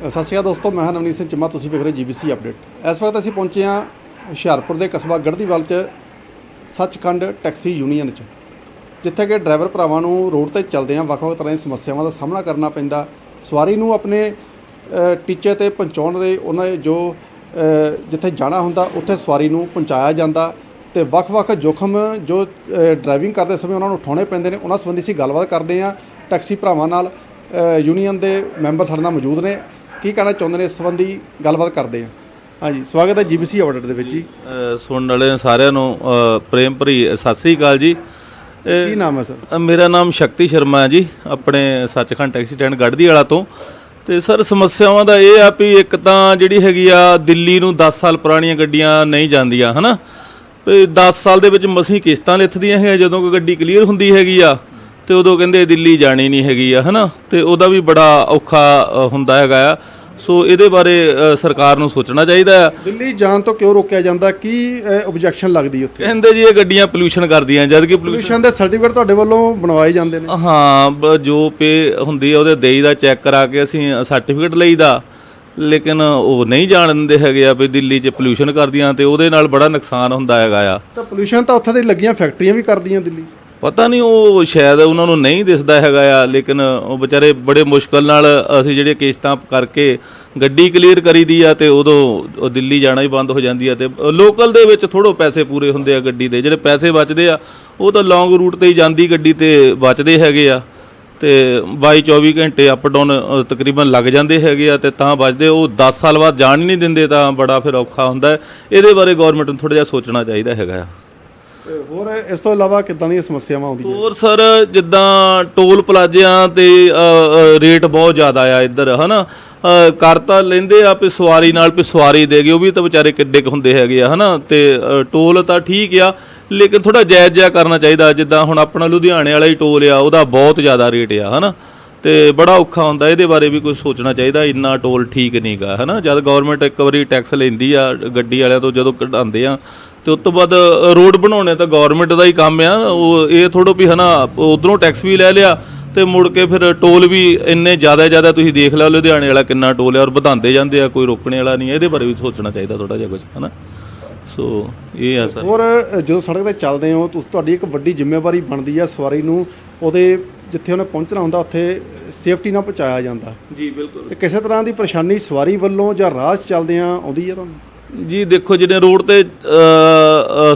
ਸਤਿ ਸ਼੍ਰੀ ਅਕਾਲ ਦੋਸਤੋ, ਮੈਂ ਹਾਂ ਨਵਨੀਤ ਸਿੰਘ ਚਿਮਾ, ਤੁਸੀਂ ਵੇਖ ਰਹੇ ਜੀਬੀਸੀ ਅਪਡੇਟ। ਇਸ ਵਕਤ ਅਸੀਂ ਪਹੁੰਚੇ ਹਾਂ ਹੁਸ਼ਿਆਰਪੁਰ ਦੇ ਕਸਬਾ ਗੜਦੀਵਾਲ 'ਚ, ਸੱਚਖੰਡ ਟੈਕਸੀ ਯੂਨੀਅਨ 'ਚ, ਜਿੱਥੇ ਕਿ ਡਰਾਈਵਰ ਭਰਾਵਾਂ ਨੂੰ ਰੋਡ ਤੇ ਚੱਲਦਿਆਂ ਵੱਖ-ਵੱਖ ਤਰ੍ਹਾਂ ਦੀਆਂ ਸਮੱਸਿਆਵਾਂ ਦਾ ਸਾਹਮਣਾ ਕਰਨਾ ਪੈਂਦਾ। ਸਵਾਰੀ ਨੂੰ ਆਪਣੇ ਟੀਚੇ ਤੇ ਪਹੁੰਚਾਉਣ ਦੇ ਉਹਨਾਂ ਜੋ ਜਿੱਥੇ ਜਾਣਾ ਹੁੰਦਾ, ਉੱਥੇ ਸਵਾਰੀ ਨੂੰ ਪਹੁੰਚਾਇਆ ਜਾਂਦਾ ਤੇ ਵੱਖ-ਵੱਖ ਜੋਖਮ ਜੋ ਡਰਾਈਵਿੰਗ ਕਰਦੇ ਸਮੇਂ ਉਹਨਾਂ ਨੂੰ ਉਠਾਉਣੇ ਪੈਂਦੇ ਨੇ। ਉਹਨਾਂ ਸੰਬੰਧੀ ਅਸੀਂ ਗੱਲਬਾਤ ਕਰਦੇ ਹਾਂ। ਟੈਕਸੀ ਭਰਾਵਾਂ ਨਾਲ ਯੂਨੀਅਨ ਦੇ ਮੈਂਬਰ ਸਾਡੇ ਨਾਲ ਮੌਜੂਦ ਨੇ। ਕੀ ਕਹਿਣਾ ਚਾਹੁੰਦੇ ਨੇ ਇਸ ਸੰਬੰਧੀ ਗੱਲਬਾਤ ਕਰਦੇ ਹਾਂ। ਹਾਂਜੀ ਸਵਾਗਤ ਹੈ ਜੀਬੀਸੀ ਅਪਡੇਟ ਦੇ ਵਿੱਚ ਜੀ। ਅ, ਸੁਣਨ ਵਾਲੇ ਸਾਰਿਆਂ ਨੂੰ ਅ, ਪ੍ਰੇਮ ਭਰੀ ਸਤਿ ਸ੍ਰੀ ਅਕਾਲ ਜੀ। ਕੀ ਨਾਮ ਹੈ ਸਰ? ਅ, ਮੇਰਾ ਨਾਮ ਸ਼ਕਤੀ ਸ਼ਰਮਾ ਹੈ ਜੀ ਆਪਣੇ ਸੱਚਖੰਡ ਟੈਕਸੀ ਸਟੈਂਡ ਗੜਦੀ ਵਾਲਾ ਤੋਂ। ਤੇ ਸਰ ਸਮੱਸਿਆਵਾਂ ਦਾ ਇਹ ਆ ਵੀ ਇੱਕ ਤਾਂ ਜਿਹੜੀ ਹੈਗੀ ਆ ਦਿੱਲੀ ਨੂੰ 10 ਸਾਲ ਪੁਰਾਣੀਆਂ ਗੱਡੀਆਂ ਨਹੀਂ ਜਾਂਦੀਆਂ ਹਨਾ? ਤੇ 10 ਸਾਲ ਦੇ ਵਿੱਚ ਮਸੀਂ ਕਿਸ਼ਤਾਂ ਲਿੱਥਦੀਆਂ ਹੈ ਜਦੋਂ ਕੋਈ ਗੱਡੀ ਕਲੀਅਰ ਹੁੰਦੀ ਹੈਗੀ ਆ ਤੇ ਉਦੋਂ ਕਹਿੰਦੇ ਦਿੱਲੀ ਜਾਣੀ ਨਹੀਂ ਹੈਗੀ ਆ ਹਨਾ? ਤੇ ਉਹਦਾ ਵੀ ਬੜਾ ਔਖਾ ਹੁੰਦਾ ਹੈਗਾ ਆ। ਸੋ ਇਹਦੇ ਬਾਰੇ ਸਰਕਾਰ ਨੂੰ ਸੋਚਣਾ ਚਾਹੀਦਾ ਆ। ਦਿੱਲੀ ਜਾਣ ਤੋਂ ਕਿਉਂ ਰੋਕਿਆ ਜਾਂਦਾ? ਕੀ ਆਬਜੈਕਸ਼ਨ ਲੱਗਦੀ ਉੱਥੇ? ਕਹਿੰਦੇ ਜੀ ਇਹ ਗੱਡੀਆਂ ਪੋਲੂਸ਼ਨ ਕਰਦੀਆਂ ਜਦ ਕਿ ਪੋਲੂਸ਼ਨ ਦੇ ਸਰਟੀਫਿਕੇਟ ਤੁਹਾਡੇ ਵੱਲੋਂ ਬਣਵਾਏ ਜਾਂਦੇ ਨੇ। ਹਾਂ ਜੋ ਪੇ ਹੁੰਦੀ ਆ ਉਹਦੇ ਦੇਈ ਦਾ ਚੈੱਕ ਕਰਾ ਕੇ ਅਸੀਂ ਸਰਟੀਫਿਕੇਟ ਲਈਦਾ। ਲੇਕਿਨ ਉਹ ਨਹੀਂ ਜਾਣ ਦਿੰਦੇ ਹੈਗੇ ਆ ਵੀ ਦਿੱਲੀ 'ਚ ਪੋਲੂਸ਼ਨ ਕਰਦੀਆਂ ਤੇ ਉਹਦੇ ਨਾਲ ਬੜਾ ਨੁਕਸਾਨ ਹੁੰਦਾ ਹੈਗਾ ਆ। ਤਾਂ ਪੋਲੂਸ਼ਨ ਤਾਂ ਉੱਥੇ ਦੇ ਲੱਗੀਆਂ ਫੈਕਟਰੀਆਂ ਵੀ ਕਰਦੀਆਂ ਦਿੱਲੀ। ਪਤਾ ਨਹੀਂ ਉਹ ਸ਼ਾਇਦ ਉਹਨਾਂ ਨੂੰ ਨਹੀਂ ਦਿਸਦਾ ਹੈਗਾ ਆ, ਲੇਕਿਨ ਉਹ ਵਿਚਾਰੇ ਬੜੇ ਮੁਸ਼ਕਲ ਨਾਲ ਅਸੀਂ ਜਿਹੜੇ ਕਿਸ਼ਤਾਂ ਕਰਕੇ ਗੱਡੀ ਕਲੀਅਰ ਕਰੀਦੀ ਆ ਤੇ ਉਦੋਂ ਦਿੱਲੀ ਜਾਣਾ ਹੀ ਬੰਦ ਹੋ ਜਾਂਦੀ ਆ ਤੇ ਲੋਕਲ ਦੇ ਵਿੱਚ ਥੋੜੋ ਪੈਸੇ ਪੂਰੇ ਹੁੰਦੇ ਆ ਗੱਡੀ ਦੇ, ਜਿਹੜੇ ਪੈਸੇ ਬਚਦੇ ਆ, ਉਹ ਤਾਂ ਲੌਂਗ ਰੂਟ ਤੇ ਹੀ ਜਾਂਦੀ ਗੱਡੀ ਤੇ ਬਚਦੇ ਹੈਗੇ ਆ ਤੇ 22 24 ਘੰਟੇ ਅਪ ਡਾਊਨ ਤਕਰੀਬਨ ਲੱਗ ਜਾਂਦੇ ਹੈਗੇ ਆ ਤੇ ਤਾਂ ਬਚਦੇ, ਉਹ 10 ਸਾਲ ਬਾਅਦ ਜਾਣ ਹੀ ਨਹੀਂ ਦਿੰਦੇ ਤਾਂ ਬੜਾ ਫਿਰ ਔਖਾ ਹੁੰਦਾ। ਇਹਦੇ ਬਾਰੇ ਗਵਰਨਮੈਂਟ ਨੂੰ ਥੋੜਾ ਜਿਹਾ ਸੋਚਣਾ ਚਾਹੀਦਾ ਹੈਗਾ ਆ। ਹੋਰ ਇਸ ਤੋਂ ਇਲਾਵਾ ਕਿੱਦਾਂ ਦੀਆਂ ਸਮੱਸਿਆਵਾਂ ਆਉਂਦੀਆਂ? ਹੋਰ ਸਰ ਜਿੱਦਾਂ ਟੋਲ ਪਲਾਜ਼ਿਆਂ ਤੇ ਰੇਟ ਬਹੁਤ ਜ਼ਿਆਦਾ ਆ ਇੱਧਰ ਹਨਾ? ਅ, ਕਰ ਤਾਂ ਲੈਂਦੇ ਆ ਵੀ ਸਵਾਰੀ ਨਾਲ ਵੀ ਸਵਾਰੀ ਦੇ ਗਏ ਉਹ ਵੀ ਤਾਂ ਵਿਚਾਰੇ ਕਿੱਡੇ ਕੁ ਹੁੰਦੇ ਹੈਗੇ ਆ ਹਨਾ? ਤੇ ਟੋਲ ਤਾਂ ਠੀਕ ਆ ਲੇਕਿਨ ਥੋੜਾ ਜਾਇਜ਼ ਜਿਹਾ ਕਰਨਾ ਚਾਹੀਦਾ ਜਿੱਦਾਂ ਹੁਣ ਆਪਣਾ ਲੁਧਿਆਣੇ ਵਾਲਾ ਹੀ ਟੋਲ ਆ ਉਹਦਾ ਬਹੁਤ ਜ਼ਿਆਦਾ ਰੇਟ ਆ ਹਨਾ? ਤੇ ਬੜਾ ਔਖਾ ਹੁੰਦਾ ਇਹਦੇ ਬਾਰੇ ਵੀ ਕੁਝ ਸੋਚਣਾ ਚਾਹੀਦਾ ਇੰਨਾ ਟੋਲ ਠੀਕ ਨਹੀਂਗਾ ਹਨਾ? ਜਦ ਗਵਰਨਮੈਂਟ ਇੱਕ ਵਾਰੀ ਟੈਕਸ ਲੈਂਦੀ ਆ ਗੱਡੀ ਵਾਲਿਆਂ ਤੋਂ ਜਦੋਂ ਕਢਾਉਂਦੇ ਆ ਤੇ ਉਸ ਤੋਂ ਬਾਅਦ ਰੋਡ ਬਣਾਉਣੇ ਤਾਂ ਗਵਰਨਮੈਂਟ ਦਾ ਹੀ ਕੰਮ ਆ। ਉਹ ਇਹ ਥੋੜੋ ਵੀ ਹਨਾ ਉਧਰੋਂ ਟੈਕਸ ਵੀ ਲੈ ਲਿਆ ਤੇ ਮੁੜ ਕੇ ਫਿਰ ਟੋਲ ਵੀ ਇੰਨੇ ਜ਼ਿਆਦਾ ਜ਼ਿਆਦਾ ਤੁਸੀਂ ਦੇਖ ਲਓ ਲੁਧਿਆਣੇ ਵਾਲਾ ਕਿੰਨਾ ਟੋਲ ਆ ਔਰ ਵਧਾਉਂਦੇ ਜਾਂਦੇ ਆ ਕੋਈ ਰੋਕਣੇ ਵਾਲਾ ਨਹੀਂ ਇਹਦੇ ਬਾਰੇ ਵੀ ਸੋਚਣਾ ਚਾਹੀਦਾ ਥੋੜਾ ਜਿਹਾ ਕੁਝ ਹਨਾ। ਸੋ ਇਹ ਆ ਸਰ। ਅ, ਜਦੋਂ ਸੜਕ ਤੇ ਚੱਲਦੇ ਹੋ ਤੁਸੀਂ ਤੁਹਾਡੀ ਇੱਕ ਵੱਡੀ ਜ਼ਿੰਮੇਵਾਰੀ ਬਣਦੀ ਹੈ ਸਵਾਰੀ ਨੂੰ ਉਹਦੇ ਜਿੱਥੇ ਉਹਨੇ ਪਹੁੰਚਣਾ ਹੁੰਦਾ ਉੱਥੇ ਸੇਫਟੀ ਨਾਲ ਪਹੁੰਚਾਇਆ ਜਾਂਦਾ। ਜੀ ਬਿਲਕੁਲ। ਤੇ ਕਿਸੇ ਤਰ੍ਹਾਂ ਦੀ ਪਰੇਸ਼ਾਨੀ ਸਵਾਰੀ ਵੱਲੋਂ ਜਾਂ ਰਾਹ ਚੱਲਦਿਆਂ ਆਉਂਦੀ ਹੈ ਤੁਹਾਨੂੰ? ਜੀ, ਦੇਖੋ ਜਿਹੜੇ ਰੋਡ ਤੇ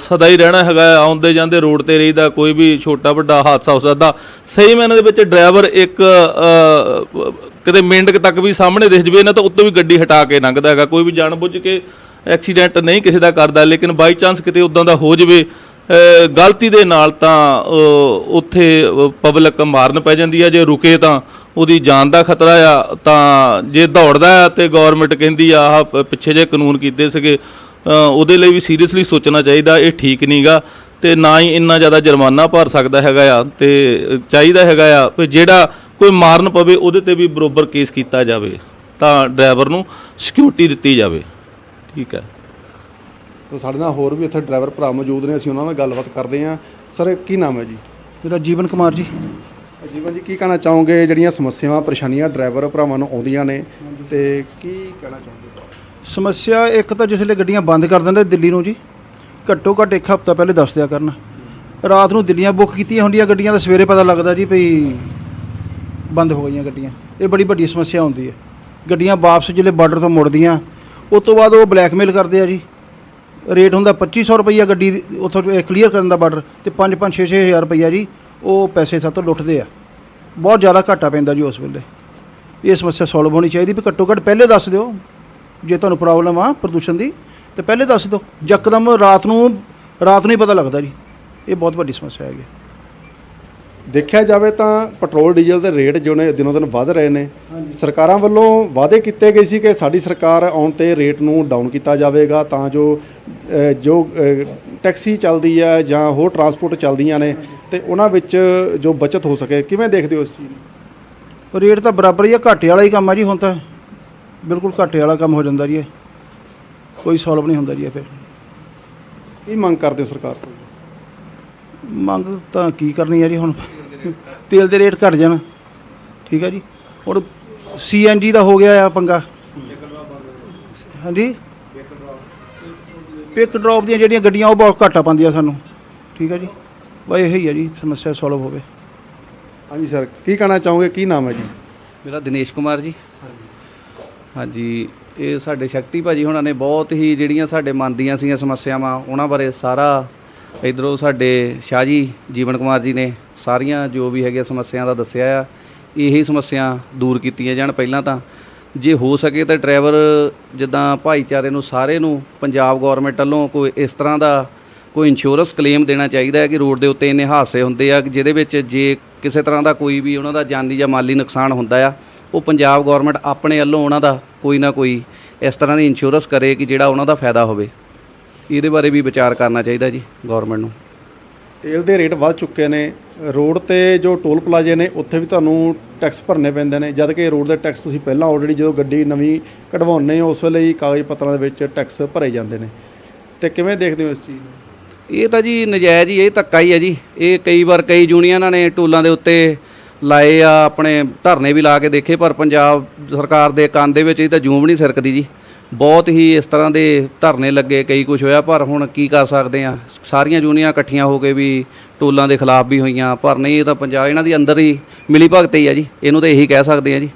ਸਦਾ ਹੀ ਰਹਿਣਾ ਹੈਗਾ, ਆਉਂਦੇ ਜਾਂਦੇ ਰੋਡ ਤੇ ਰਹੀਦਾ, ਕੋਈ ਵੀ ਛੋਟਾ ਵੱਡਾ ਹਾਦਸਾ ਹੋ ਸਕਦਾ। ਸਹੀ ਮੈਨੇ ਦੇ ਵਿੱਚ ਡਰਾਈਵਰ ਇੱਕ ਕਿਤੇ ਮਿੰਟ ਤੱਕ ਵੀ ਸਾਹਮਣੇ ਦਿਖ ਜਵੇ ਨਾ ਤਾਂ ਉੱਤੋਂ ਵੀ ਗੱਡੀ ਹਟਾ ਕੇ ਲੰਘਦਾ ਹੈਗਾ। ਕੋਈ ਵੀ ਜਾਣ ਬੁੱਝ ਕੇ ਐਕਸੀਡੈਂਟ ਨਹੀਂ ਕਿਸੇ ਦਾ ਕਰਦਾ, ਲੇਕਿਨ ਬਾਈ ਚਾਂਸ ਕਿਤੇ ਉਦਾਂ ਦਾ ਹੋ ਜਵੇ ਗਲਤੀ ਦੇ ਨਾਲ ਤਾਂ ਉੱਥੇ ਪਬਲਿਕ ਮਾਰਨ ਪੈ ਜਾਂਦੀ ਹੈ, ਜੇ ਰੁਕੇ ਤਾਂ। ਉਹਦੀ ਜਾਨ ਦਾ ਖਤਰਾ ਆ ਤਾਂ ਜੇ ਦੌੜਦਾ ਆ ਤੇ ਗਵਰਨਮੈਂਟ ਕਹਿੰਦੀ ਆ ਆਹ ਪਿੱਛੇ ਜੇ ਕਾਨੂੰਨ ਕੀਤੇ ਸੀਗੇ ਉਹਦੇ ਲਈ ਵੀ ਸੀਰੀਅਸਲੀ ਸੋਚਣਾ ਚਾਹੀਦਾ ਇਹ ਠੀਕ ਨਹੀਂਗਾ ਤੇ ਨਾ ਹੀ ਇੰਨਾ ਜ਼ਿਆਦਾ ਜੁਰਮਾਨਾ ਭਰ ਸਕਦਾ ਹੈਗਾ ਆ ਤੇ ਚਾਹੀਦਾ ਹੈਗਾ ਆ ਵੀ ਜਿਹੜਾ ਕੋਈ ਮਾਰਨ ਪਵੇ ਉਹਦੇ ਤੇ ਵੀ ਬਰੋਬਰ ਕੇਸ ਕੀਤਾ ਜਾਵੇ ਤਾਂ ਡਰਾਈਵਰ ਨੂੰ ਸਿਕਿਉਰਿਟੀ ਦਿੱਤੀ ਜਾਵੇ ਠੀਕ ਹੈ ਤਾਂ ਸਾਡੇ ਨਾਲ ਹੋਰ ਵੀ ਇੱਥੇ ਡਰਾਈਵਰ ਭਰਾ ਮੌਜੂਦ ਨੇ ਅਸੀਂ ਉਹਨਾਂ ਨਾਲ ਗੱਲਬਾਤ ਕਰਦੇ ਹਾਂ। ਸਰ ਕੀ ਨਾਮ ਹੈ ਜੀ? ਮੇਰਾ ਜੀਵਨ ਕੁਮਾਰ ਜੀ। ਜੀਵਨ ਜੀ ਕੀ ਕਹਿਣਾ ਚਾਹੋਗੇ? ਜਿਹੜੀਆਂ ਸਮੱਸਿਆਵਾਂ ਪਰੇਸ਼ਾਨੀਆਂ ਡਰਾਈਵਰ ਭਰਾਵਾਂ ਨੂੰ ਆਉਂਦੀਆਂ ਨੇ ਤੇ ਕੀ ਕਹਿਣਾ ਚਾਹੋਗੇ? ਸਮੱਸਿਆ ਇੱਕ ਤਾਂ ਜਿਸਲੇ ਗੱਡੀਆਂ ਬੰਦ ਕਰ ਦਿੰਦੇ ਦਿੱਲੀ ਨੂੰ ਜੀ ਘੱਟੋ ਘੱਟ ਇੱਕ ਹਫ਼ਤਾ ਪਹਿਲੇ ਦੱਸ ਦਿਆ ਕਰਨ। ਰਾਤ ਨੂੰ ਦਿੱਲੀਆਂ ਬੁੱਕ ਕੀਤੀਆਂ ਹੁੰਦੀਆਂ ਗੱਡੀਆਂ ਦਾ ਸਵੇਰੇ ਪਤਾ ਲੱਗਦਾ ਜੀ ਭਈ ਬੰਦ ਹੋ ਗਈਆਂ ਗੱਡੀਆਂ। ਇਹ ਬੜੀ ਵੱਡੀ ਸਮੱਸਿਆ ਹੁੰਦੀ ਹੈ। ਗੱਡੀਆਂ ਵਾਪਸ ਜਿਹੜੇ ਬਾਰਡਰ ਤੋਂ ਮੁੜਦੀਆਂ ਉਸ ਤੋਂ ਬਾਅਦ ਉਹ ਬਲੈਕਮੇਲ ਕਰਦੇ ਆ ਜੀ। ਰੇਟ ਹੁੰਦਾ 2500 ਰੁਪਈਆ ਗੱਡੀ ਦੀ- ਉੱਥੋਂ ਕਲੀਅਰ ਕਰਨ ਦਾ ਬਾਰਡਰ ਤੇ 5-5 6-6 ਹਜ਼ਾਰ ਰੁਪਈਆ ਜੀ ਉਹ ਪੈਸੇ ਸਾਤੋਂ ਲੁੱਟਦੇ ਆ। ਬਹੁਤ ਜ਼ਿਆਦਾ ਘਾਟਾ ਪੈਂਦਾ ਜੀ ਉਸ ਵੇਲੇ। ਇਹ ਸਮੱਸਿਆ ਸੋਲਵ ਹੋਣੀ ਚਾਹੀਦੀ ਵੀ ਘੱਟੋ ਘੱਟ ਪਹਿਲੇ ਦੱਸ ਦਿਓ। ਜੇ ਤੁਹਾਨੂੰ ਪ੍ਰੋਬਲਮ ਆ ਪ੍ਰਦੂਸ਼ਣ ਦੀ ਤੇ ਪਹਿਲੇ ਦੱਸ ਦਿਓ। ਯਕਦਮ ਰਾਤ ਨੂੰ ਰਾਤ ਨੂੰ ਹੀ ਪਤਾ ਲੱਗਦਾ ਜੀ। ਇਹ ਬਹੁਤ ਵੱਡੀ ਸਮੱਸਿਆ ਹੈਗੀ। ਦੇਖਿਆ ਜਾਵੇ ਤਾਂ ਪੈਟਰੋਲ ਡੀਜ਼ਲ ਦੇ ਰੇਟ ਜੋ ਨੇ ਦਿਨੋਂ ਦਿਨ ਵਧ ਰਹੇ ਨੇ। ਸਰਕਾਰਾਂ ਵੱਲੋਂ ਵਾਅਦੇ ਕੀਤੇ ਗਏ ਸੀ ਕਿ ਸਾਡੀ ਸਰਕਾਰ ਆਉਣ ਤੇ ਰੇਟ ਨੂੰ ਡਾਊਨ ਕੀਤਾ ਜਾਵੇਗਾ ਤਾਂ ਜੋ ਜੋ ਟੈਕਸੀ ਚੱਲਦੀ ਹੈ ਜਾਂ ਹੋਰ ਟਰਾਂਸਪੋਰਟ ਚੱਲਦੀਆਂ ਨੇ ਤੇ ਉਹਨਾਂ ਵਿੱਚ ਜੋ ਬਚਤ ਹੋ ਸਕੇ ਕਿਵੇਂ ਦੇਖਦੇ ਹੋ ਇਸ ਚੀਜ਼ ਨੂੰ? ਰੇਟ ਤਾਂ ਬਰਾਬਰ ਹੀ ਆ ਘਾਟੇ ਵਾਲਾ ਹੀ ਕੰਮ ਆ ਜੀ ਹੁਣ ਤਾਂ। ਬਿਲਕੁਲ ਘਾਟੇ ਵਾਲਾ ਕੰਮ ਹੋ ਜਾਂਦਾ ਜੀ ਇਹ। ਕੋਈ ਸੋਲਵ ਨਹੀਂ ਹੁੰਦਾ ਜੀ ਇਹ ਫਿਰ। ਕੀ ਮੰਗ ਕਰਦੇ ਹੋ ਸਰਕਾਰ ਤੋਂ? ਮੰਗ ਤਾਂ ਕੀ ਕਰਨੀ ਆ ਜੀ ਹੁਣ? ਤੇਲ ਦੇ ਰੇਟ ਘਟ ਜਾਣ। ਠੀਕ ਆ ਜੀ। ਹੁਣ ਸੀਐਨਜੀ ਦਾ ਹੋ ਗਿਆ ਆ ਪੰਗਾ। ਹਾਂਜੀ? ਪਿਕ ਡ੍ਰੌਪ ਦੀਆਂ ਜਿਹੜੀਆਂ ਗੱਡੀਆਂ ਉਹ ਬਹੁਤ ਘੱਟ ਆ ਪਾਉਂਦੀਆਂ ਸਾਨੂੰ। ਠੀਕ ਹੈ ਜੀ। ਬਸ ਇਹੀ ਹੈ ਜੀ ਸਮੱਸਿਆ ਸੋਲਵ ਹੋਵੇ। ਹਾਂਜੀ ਸਰ ਕੀ ਕਹਿਣਾ ਚਾਹੋਗੇ? ਕੀ ਨਾਮ ਹੈ ਜੀ? ਮੇਰਾ ਦਿਨੇਸ਼ ਕੁਮਾਰ ਜੀ। ਹਾਂਜੀ। ਇਹ ਸਾਡੇ ਸ਼ਕਤੀ ਭਾਜੀ ਹੁਣਾਂ ਨੇ ਬਹੁਤ ਹੀ ਜਿਹੜੀਆਂ ਸਾਡੇ ਮਨ ਦੀਆਂ ਸੀਗੀਆਂ ਸਮੱਸਿਆਵਾਂ ਉਹਨਾਂ ਬਾਰੇ ਸਾਰਾ ਇਧਰੋਂ ਸਾਡੇ ਸ਼ਾਹ ਜੀ ਜੀਵਨ ਕੁਮਾਰ ਜੀ ਨੇ ਸਾਰੀਆਂ ਜੋ ਵੀ ਹੈਗੀਆਂ ਸਮੱਸਿਆ ਦਾ ਦੱਸਿਆ ਆ ਇਹੀ ਸਮੱਸਿਆ ਦੂਰ ਕੀਤੀਆਂ ਜਾਣ ਪਹਿਲਾਂ ਤਾਂ। ਜੇ ਹੋ ਸਕੇ ਤਾਂ ਡਰਾਈਵਰ ਜਿੱਦਾਂ ਭਾਈਚਾਰੇ ਨੂੰ ਸਾਰੇ ਨੂੰ ਪੰਜਾਬ ਗਵਰਨਮੈਂਟ ਵੱਲੋਂ ਕੋਈ ਇਸ ਤਰ੍ਹਾਂ ਦਾ ਕੋਈ ਇੰਸ਼ੋਰੈਂਸ ਕਲੇਮ ਦੇਣਾ ਚਾਹੀਦਾ ਹੈ ਕਿ ਰੋਡ ਦੇ ਉੱਤੇ ਇੰਨੇ ਹਾਦਸੇ ਹੁੰਦੇ ਆ, ਜਿਹਦੇ ਵਿੱਚ ਜੇ ਕਿਸੇ ਤਰ੍ਹਾਂ ਦਾ ਕੋਈ ਵੀ ਉਹਨਾਂ ਦਾ ਜਾਨੀ ਜਾਂ ਮਾਲੀ ਨੁਕਸਾਨ ਹੁੰਦਾ ਆ, ਉਹ ਪੰਜਾਬ ਗਵਰਨਮੈਂਟ ਆਪਣੇ ਵੱਲੋਂ ਉਹਨਾਂ ਦਾ ਕੋਈ ਨਾ ਕੋਈ ਇਸ ਤਰ੍ਹਾਂ ਦੀ ਇੰਸ਼ੋਰੈਂਸ ਕਰੇ ਕਿ ਜਿਹੜਾ ਉਹਨਾਂ ਦਾ ਫਾਇਦਾ ਹੋਵੇ। ਇਹਦੇ ਬਾਰੇ ਵੀ ਵਿਚਾਰ ਕਰਨਾ ਚਾਹੀਦਾ ਜੀ ਗਵਰਨਮੈਂਟ ਨੂੰ। ਤੇਲ ਦੇ ਰੇਟ ਵੱਧ ਚੁੱਕੇ ਨੇ। ਰੋਡ ਤੇ ਜੋ ਟੋਲ ਪਲਾਜ਼ੇ ਨੇ, ਉੱਥੇ ਵੀ ਤੁਹਾਨੂੰ ਟੈਕਸ ਭਰਨੇ ਪੈਂਦੇ ਨੇ। ਜਦ ਕਿ ਰੋਡ ਦੇ ਟੈਕਸ ਤੁਸੀਂ ਪਹਿਲਾਂ ਆਲਰੇਡੀ ਜਦੋਂ ਗੱਡੀ ਨਵੀਂ ਕਢਵਾਉਂਦੇ ਹੋ, ਉਸ ਵੇਲੇ ਹੀ ਕਾਗਜ਼ ਪੱਤਰਾਂ ਦੇ ਵਿੱਚ ਟੈਕਸ ਭਰੇ ਜਾਂਦੇ ਨੇ। ਤੇ ਕਿਵੇਂ ਦੇਖਦੇ ਹੋ ਇਸ ਚੀਜ਼ ਨੂੰ? ਇਹ ਤਾਂ ਜੀ ਨਜਾਇਜ਼ ਹੀ ਇਹ ਧੱਕਾ ਹੀ ਹੈ ਜੀ। ਇਹ ਕਈ ਵਾਰ ਕਈ ਯੂਨੀਅਨਾਂ ਨੇ ਟੋਲਾਂ ਦੇ ਉੱਤੇ ਲਾਏ ਆ, ਆਪਣੇ ਧਰਨੇ ਵੀ ਲਾ ਕੇ ਦੇਖੇ, ਪਰ ਪੰਜਾਬ ਸਰਕਾਰ ਦੇ ਕੰਨ ਦੇ ਵਿੱਚ ਇਹ ਤਾਂ ਜੂਮ ਨਹੀਂ ਸਰਕਦੀ ਜੀ। ਬਹੁਤ ਹੀ ਇਸ ਤਰ੍ਹਾਂ ਦੇ ਧਰਨੇ ਲੱਗੇ, ਕਈ ਕੁਝ ਹੋਇਆ, ਪਰ ਹੁਣ ਕੀ ਕਰ ਸਕਦੇ ਆ? ਸਾਰੀਆਂ ਯੂਨੀਅਨਾਂ ਇਕੱਠੀਆਂ ਹੋ ਕੇ ਵੀ ਟੋਲਾਂ ਦੇ ਖਿਲਾਫ ਵੀ ਹੋਈਆਂ, ਪਰ ਨਹੀਂ, ਇਹ ਤਾਂ ਪੰਜਾਬ ਇਹਨਾਂ ਦੀ ਅੰਦਰ ਹੀ ਮਿਲੀ ਭਗਤ ਹੀ ਆ ਜੀ। ਇਹਨੂੰ ਤਾਂ ਇਹੀ ਕਹਿ ਸਕਦੇ ਆ ਜੀ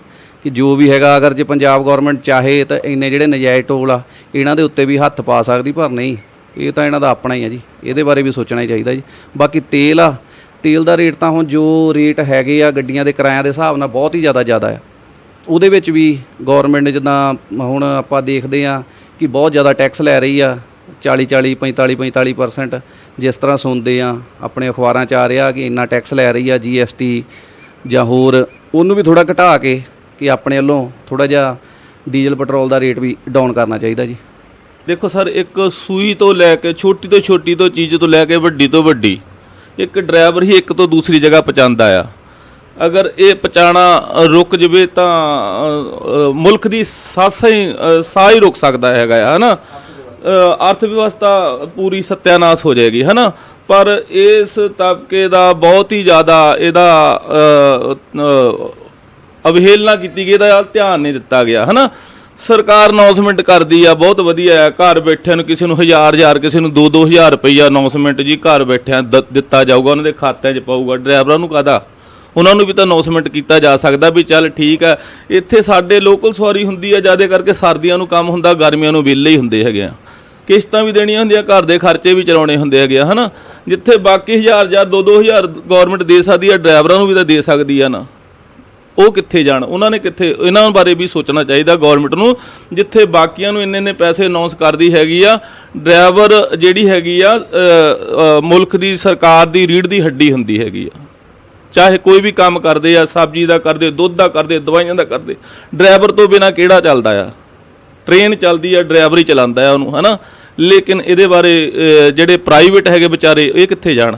ਕਿ ਜੋ ਵੀ ਹੈਗਾ, ਅਗਰ ਜੇ ਪੰਜਾਬ ਗਵਰਨਮੈਂਟ ਚਾਹੇ ਤਾਂ ਇੰਨੇ ਜਿਹੜੇ ਨਜਾਇਜ਼ ਟੋਲ ਆ, ਇਹਨਾਂ ਦੇ ਉੱਤੇ ਵੀ ਹੱਥ ਪਾ ਸਕਦੀ, ਪਰ ਨਹੀਂ। ਇਹ ਤਾਂ ਇਹਨਾਂ ਦਾ ਆਪਣਾ ਹੀ ਆ ਜੀ। ਇਹਦੇ ਬਾਰੇ ਵੀ ਸੋਚਣਾ ਹੀ ਚਾਹੀਦਾ ਜੀ। ਬਾਕੀ ਤੇਲ ਆ, ਤੇਲ ਦਾ ਰੇਟ ਤਾਂ ਹੁਣ ਜੋ ਰੇਟ ਹੈਗੇ ਆ ਗੱਡੀਆਂ ਦੇ ਕਿਰਾਇਆਂ ਦੇ ਹਿਸਾਬ ਨਾਲ ਬਹੁਤ ਹੀ ਜ਼ਿਆਦਾ ਜ਼ਿਆਦਾ ਆ। ਉਹਦੇ ਵਿੱਚ ਵੀ ਗਵਰਨਮੈਂਟ ਨੇ ਜਿੱਦਾਂ ਹੁਣ ਆਪਾਂ ਦੇਖਦੇ ਆ ਕਿ ਬਹੁਤ ਜ਼ਿਆਦਾ ਟੈਕਸ ਲੈ ਰਹੀ ਆ। 40 40 45 45% ਜਿਸ ਤਰ੍ਹਾਂ ਸੁਣਦੇ ਆ, ਆਪਣੇ ਅਖਬਾਰਾਂ 'ਚ ਆ ਰਿਹਾ ਕਿ ਇੰਨਾ ਟੈਕਸ ਲੈ ਰਹੀ ਆ ਜੀਐਸਟੀ ਜਾਂ ਹੋਰ। ਉਹਨੂੰ ਵੀ ਥੋੜਾ ਘਟਾ ਕੇ ਕਿ ਆਪਣੇ ਵੱਲੋਂ ਥੋੜਾ ਜਿਹਾ ਡੀਜ਼ਲ ਪੈਟਰੋਲ ਦਾ ਰੇਟ ਵੀ ਡਾਊਨ ਕਰਨਾ ਚਾਹੀਦਾ ਜੀ। ਦੇਖੋ ਸਰ ਇੱਕ ਸੂਈ ਤੋਂ ਲੈ ਕੇ ਛੋਟੀ ਤੋਂ ਛੋਟੀ ਤੋਂ ਚੀਜ਼ ਤੋਂ ਲੈ ਕੇ ਵੱਡੀ ਤੋਂ ਵੱਡੀ ਇੱਕ ਡਰਾਈਵਰ ਹੀ ਇੱਕ ਤੋਂ ਦੂਸਰੀ ਜਗ੍ਹਾ ਪਹੁੰਚਾਉਂਦਾ ਆ। ਅਗਰ ਇਹ ਪਹੁੰਚਾਣਾ ਰੁਕ ਜਵੇ ਤਾਂ ਮੁਲਕ ਦੀ ਸਾਸਾਂ ਹੀ ਸਾਹ ਹੀ ਰੁਕ ਸਕਦਾ ਹੈਗਾ ਆ ਹਨਾ? ਅ, ਅਰਥ ਵਿਵਸਥਾ ਪੂਰੀ ਸਤਿਆਨਾਸ਼ ਹੋ ਜਾਏਗੀ ਨਾ ਪਰ ਇਸ ਤਬਕੇ ਦਾ ਬਹੁਤ ਹੀ ਜ਼ਿਆਦਾ ਇਹਦਾ ਅ, ਅ, ਅਵਹੇਲਨਾ ਕੀਤੀ ਗਈ ਇਹਦਾ ਵੱਲ ਧਿਆਨ ਨਹੀਂ ਦਿੱਤਾ ਗਿਆ ਹੈ ਨਾ ਸਰਕਾਰ ਅਨਾਉਂਸਮੈਂਟ ਕਰਦੀ ਆ, ਬਹੁਤ ਵਧੀਆ ਆ। ਘਰ ਬੈਠਿਆਂ ਨੂੰ ਕਿਸੇ ਨੂੰ ਹਜ਼ਾਰ ਹਜ਼ਾਰ, ਕਿਸੇ ਨੂੰ 2-2000 ਰੁਪਈਆ ਅਨਾਉਂਸਮੈਂਟ ਜੀ ਘਰ ਬੈਠਿਆਂ ਦ- ਦਿੱਤਾ ਜਾਊਗਾ, ਉਹਨਾਂ ਦੇ ਖਾਤਿਆਂ 'ਚ ਪਾਊਗਾ। ਡਰਾਈਵਰਾਂ ਨੂੰ ਕਾਹਦਾ? ਉਹਨਾਂ ਨੂੰ ਵੀ ਤਾਂ ਅਨਾਉਂਸਮੈਂਟ ਕੀਤਾ ਜਾ ਸਕਦਾ ਵੀ ਚੱਲ ਠੀਕ ਹੈ ਇੱਥੇ ਸਾਡੇ ਲੋਕਲ ਸਵਾਰੀ ਹੁੰਦੀ ਆ, ਜ਼ਿਆਦਾ ਕਰਕੇ ਸਰਦੀਆਂ ਨੂੰ ਕੰਮ ਹੁੰਦਾ, ਗਰਮੀਆਂ ਨੂੰ ਵਿਹਲੇ ਹੀ ਹੁੰਦੇ ਹੈਗੇ ਆ। ਕਿਸ਼ਤਾਂ ਵੀ ਦੇਣੀਆਂ ਹੁੰਦੀਆਂ, ਘਰ ਦੇ ਖਰਚੇ ਵੀ ਚਲਾਉਣੇ ਹੁੰਦੇ ਹੈਗੇ ਆ, ਹਨਾ? ਜਿੱਥੇ ਬਾਕੀ ਹਜ਼ਾਰ ਹਜ਼ਾਰ 2-2000 ਗਵਰਨਮੈਂਟ ਦੇ ਸਕਦੀ ਆ, ਡਰਾਈਵਰਾਂ ਨੂੰ ਵੀ ਤਾਂ ਦੇ ਸਕਦੀ ਆ ਨਾ। ਉਹ ਕਿੱਥੇ ਜਾਣ? ਉਹਨਾਂ ਨੇ ਕਿੱਥੇ ਇਹਨਾਂ ਬਾਰੇ ਵੀ ਸੋਚਣਾ ਚਾਹੀਦਾ ਗਵਰਨਮੈਂਟ ਨੂੰ, ਜਿੱਥੇ ਬਾਕੀਆਂ ਨੂੰ ਇੰਨੇ ਇੰਨੇ ਪੈਸੇ ਅਨਾਉਂਸ ਕਰਦੀ ਹੈਗੀ ਆ ਡਰਾਈਵਰ ਜਿਹੜੀ ਹੈਗੀ ਆ ਮੁਲਕ ਦੀ ਸਰਕਾਰ ਦੀ ਰੀੜ ਦੀ ਹੱਡੀ ਹੁੰਦੀ ਹੈਗੀ ਆ। ਚਾਹੇ ਕੋਈ ਵੀ ਕੰਮ ਕਰਦੇ ਆ, ਸਬਜ਼ੀ ਦਾ ਕਰਦੇ, ਦੁੱਧ ਦਾ ਕਰਦੇ, ਦਵਾਈਆਂ ਦਾ ਕਰਦੇ ਡਰਾਈਵਰ ਤੋਂ ਬਿਨਾ ਕਿਹੜਾ ਚੱਲਦਾ ਆ? ਟ੍ਰੇਨ ਚੱਲਦੀ ਆ ਡਰਾਈਵਰ ਹੀ ਚਲਾਉਂਦਾ ਆ ਉਹਨੂੰ, ਹਨਾ? ਲੇਕਿਨ ਇਹਦੇ ਬਾਰੇ ਜਿਹੜੇ ਪ੍ਰਾਈਵੇਟ ਹੈਗੇ ਵਿਚਾਰੇ, ਇਹ ਕਿੱਥੇ ਜਾਣ?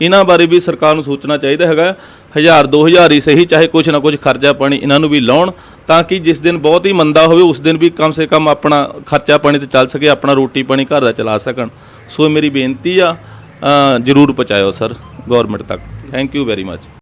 ਇਹਨਾਂ ਬਾਰੇ ਵੀ ਸਰਕਾਰ ਨੂੰ ਸੋਚਣਾ ਚਾਹੀਦਾ ਹੈਗਾ। ਹਜ਼ਾਰ 2000 ਹੀ ਸਹੀ, ਚਾਹੇ ਕੁਝ ਨਾ ਕੁਝ ਖਰਚਾ ਪਾਣੀ ਇਹਨਾਂ ਨੂੰ ਵੀ ਲਾਉਣ, ਤਾਂ ਕਿ ਜਿਸ ਦਿਨ ਬਹੁਤ ਹੀ ਮੰਦਾ ਹੋਵੇ, ਉਸ ਦਿਨ ਵੀ ਕਮ ਸੇ ਕਮ ਆਪਣਾ ਖਰਚਾ ਪਾਣੀ ਤੇ ਚੱਲ ਸਕੇ, ਆਪਣਾ ਰੋਟੀ ਪਾਣੀ ਘਰ ਦਾ ਚਲਾ ਸਕਣ। ਸੋ ਮੇਰੀ ਬੇਨਤੀ ਆ ਜਰੂਰ ਪਹੁੰਚਾਇਓ, ਸਰ। ਗਵਰਨਮੈਂਟ ਤੱਕ। Thank you very much